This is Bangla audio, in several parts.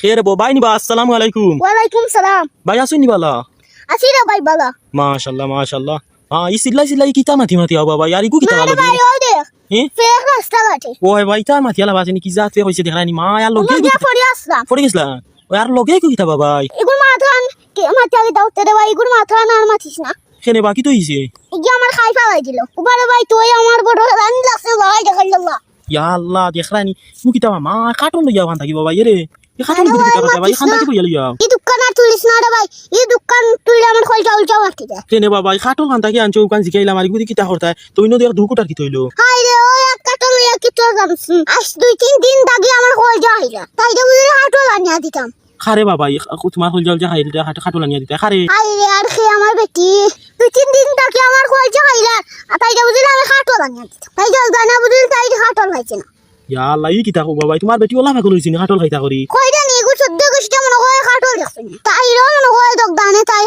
খেয়ে বো ভাই নিবা আসসালামু আলাইকুম। ওয়ালাইকুম সালাম। ভাই আসুন নিবালা। আছি রে ভাই বালা। মাশাল্লাহ মাশাল্লাহ। আহ ই সিল্লাই সিল্লাই কিতা মাথি মাথি আও বাবা ইয়ার ইগু কিতা ভালো ভাই ওই হে? ফেক রাস্তা ঘাটে ও ভাই তার মাথি আলা বাজে কি জাত হইছে দেখানি মা আর লগে গিয়া পড়ে আসলাম। পড়ে গেছলা? ও আর লগে কি কিতা বাবা এগুর মাথান কে মাথা আগে দাও রে ভাই এগুর মাথান আর মাথিস না। কেনে বাকি তো হইছে। ইগি আমার খাই পালাই দিল। ওবারে ভাই তুই আমার বড় রানি লাগছে ভাই দেখাই আল্লাহ। ইয়া আল্লাহ দেখরানি মু কিতা মা কাটন লইয়া বান থাকি বাবা ইরে এ কাটন আরে লইয়া ভাই, কথা ভাই খান না। বইয়া লইয়া এই দোকান আর তুলিস না রে ভাই এই দোকান তুললে আমার খলটা উল্টা মারতে যায় কেনে বাবা কাটন খান থাকি আনছো মারি গুদি কিতা করতা তুই নদী আর দুকুটার কি তইলো হাই রে ওই এক কাটল লইয়া কি তোর জানছি আজ দুই তিন দিন দাগে আমার খলটা হইলা তাই তো বুঝলি হাটও লানিয়া দিতাম খারে বাবা তোমার হল জল যা খাইল হাট খাটলা নিয়া দিতা খারে হাই রে আর খে আমার বেটি দুই তিন দিন দাগে আমার খলটা হইলা তাই তো বুঝলি আমি হাটও লানিয়া দিতাম তাই তো জানা তাই হাটল হইছে না ইয়া আল্লাহ ই কিতা বাবা তোমার বেটি ওলা ভাগল হইছিনি হাটল খাইতা করি কইটা নি গো সদ্য গেছিটা মনে হয় হাটল দেখছে না তাই রে মনে হয় দক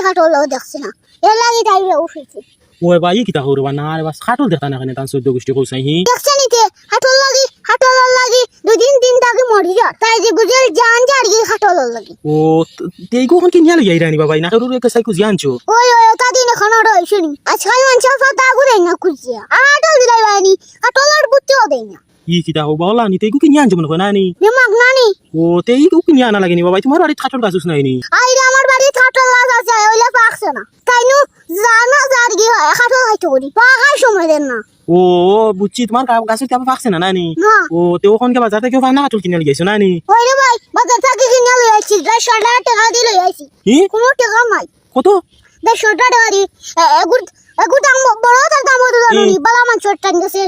দানে হাটল দেখছে না এর লাগি তাই রে উঠেছে ও বাবা ই কিতা করবা না রে বাস হাটল দেখতা না কেনে তান চোদ্দ গোষ্ঠী কইছাই হি দেখছে নিতে হাটল লাগি হাটল লাগি দুদিন তিন দাগে মরি যা তাই যে বুঝল জান গিয়ে হাটল লাগি ও তেই কোন কি নিয়া লইয়া ইরানি বাবা না করু কে সাইকু জিয়ানছো ওই ওই ওটা দিন এখন রই শুনি আজকাল মানুষের পাতা ঘুরে না খুঁজিয়া আর হাটল দিলাই বানি হাটল আর বুঝতেও দেয় না ই কিতা হো বাওলা নি তেই কু কি নিয়ানছো মনে কয় না নি দিমাগ নানি ও তেই কু কি নিয়া না লাগেনি বাবা তোমার বাড়ি হাটল গাছুস নাই নি আইরে ওইলে পাকছে না। তাই নু জানা হাটল খাইতে করি পাকার সময় দেন না। ও বুঝছি তোমার গাছ তেমন পাকছে না নানি ও তে ওখান কে বাজার থেকে না কিনে লিয়েছো নানি ওই রে ভাই? বাজার থেকে কিনে আইছি দেড়শো টাকা দিয়ে লই আইছি কোনো টাকা নাই। কত? দেড়শো টাকা দিয়ে এগুর এগুর দাম বড় তার দাম হতো জানি বালা মাংসর টান গেছে।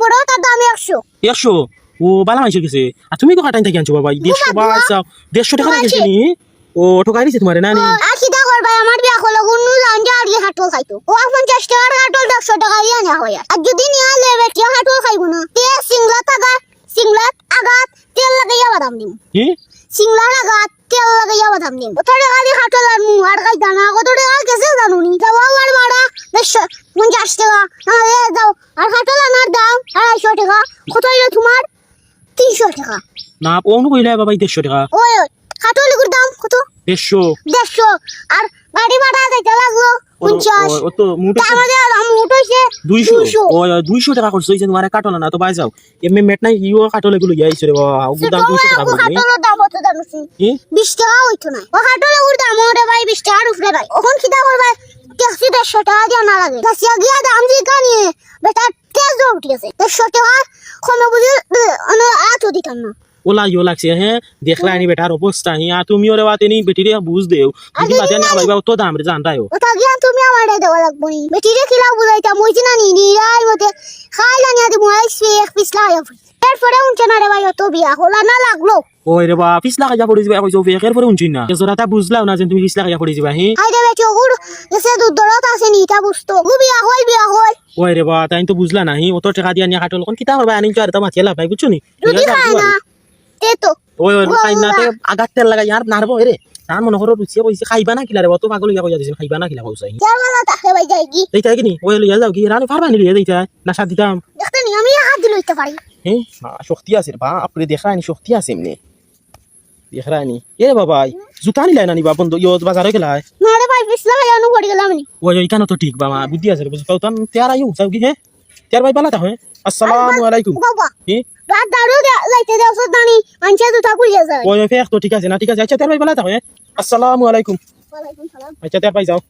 বড় তার দাম একশো। একশো? ও বালা মাইছে গেছে। আর তুমি কো কাটাই থাকি আনছো বাবা দেড়শো। বাসা দেড়শো টাকা গেছে নি? ও ঠকাই দিছে তোমারে নানি টাকা ভাই আমার বিয়া হলো কোনো লাঞ্জা আর হাটল খাইতো। ও পঞ্চাশ টাকার হাটল দেড়শো টাকা দিয়ে আনা হয় আর। যদি নিয়ে আলে বেটিয়া হাটল খাইব না। তে সিংলাত আগাত সিংলাত আগাত তেল লাগাইয়া বাদাম দিম। হি সিংলার আগাত তেল লাগাইয়া বাদাম দিম। কত টাকা দিয়ে হাটল আর মু আর খাই জানা কত টাকা গেছে জানো নি? যাওয়াও আর ভাড়া দেড়শো পঞ্চাশ টাকা। নাহলে দাও আর হাটল আনার দাম আড়াইশো টাকা। কত হইল তোমার? তিনশো টাকা। না অনু কইলা বাবা দেড়শো টাকা। ওই ওই হাটলিগুর দাম কত দেড়শো। দেড়শো। আর গাড়ি ভাড়া দিতে লাগল পঞ্চাশ। ও তো মুটো আমাদের দাম দুইশো। ও দুইশো টাকা খরচ তোমার কাটলা না তো বাই যাও। এমনি মেট নাই ইও কাটলে গুলো ইয়াইছে রে বাবা দাম দুইশো টাকা বলি দাম কত কি? টাকা হইতো না। ও হাটলের দাম ওরে ভাই বিশ টাকার উপরে ভাই। ওখান খিদা করবা ট্যাক্সি দেড়শো টাকা দিয়ে না লাগে। গাছিয়া গিয়া দাম দিয়ে কানি বেটা তেজ উঠে গেছে। দেড়শো টাকা কোনো বুঝি আতো দিতাম না। ওলা ইও লাগছে হ্যাঁ দেখলা আনি বেটার অবস্থা হি? আর তুমি ওরে বাতে নি বেটি রে বুঝ দেও। যদি বাতে নি আবাইবা তো দাম রে জানতাও ওটা গিয়া তুমি আমার দেওয়া লাগবো নি বেটিরে খিলা বুঝাইতাম ওই না নি নি রাই মতে খাই জানি আদি মই এক পিস লাই এরপরে উনছে না রে ভাই অত বিয়া হলা না লাগল। ওই রে বাবা পিছলা কাজা পড়ে যাবা কইছো ফেকের পরে উঞ্চিন না। জোরা তা বুঝলাও না যে তুমি পিছলা কাজা পড়ে যাবা হি? আইরে বেটি ওগুর এসে দুধ দরত আছে নি তা। বুঝতো গু বিয়া হল বিয়া হল। ওই রে বাবা তাই তো বুঝলা না হি? অত টাকা দিয়া নিয়া কাটল কোন কিতা করবা আনি তো আর তা মাথিয়া লাভ ভাই বুঝছ না? তে তো। ওই ওই খাই আগাত তেল লাগা ইয়ার নারবো রে তার মনে করো কইছে খাইবা না কিলা রে অত পাগল ইয়া কইয়া দিছেন খাইবা না কিলা কইছে মালা তাকে যাই কি। এইটা কি নি ওই লিয়া যাও কি। রানি পারবা নি লিয়া দিতা না সাথ দিতাম দেখতে নি আমি হাত পারি হ্যাঁ শক্তি আছে বা আপনি দেখানি শক্তি আছে এমনি দেখানি এ বাবা জুতা নিলাই না নিবা বন্ধু ইয় বাজারে গেলাই না রে ভাই পিছলা ভাই আনু পড়ি গেলাম নি ওই ওই কেন তো ঠিক বাবা বুদ্ধি আছে বুঝ পাও তান তেয়ার আইও যাও কি হ্যাঁ তেয়ার ভাই হয় আসসালামু আলাইকুম কি রাত দারু লাইতে দাও আনছে যায় ওই তো ঠিক আছে না ঠিক আছে আচ্ছা তার ভাই আসসালামু আলাইকুম ওয়ালাইকুম সালাম আচ্ছা ভাই যাও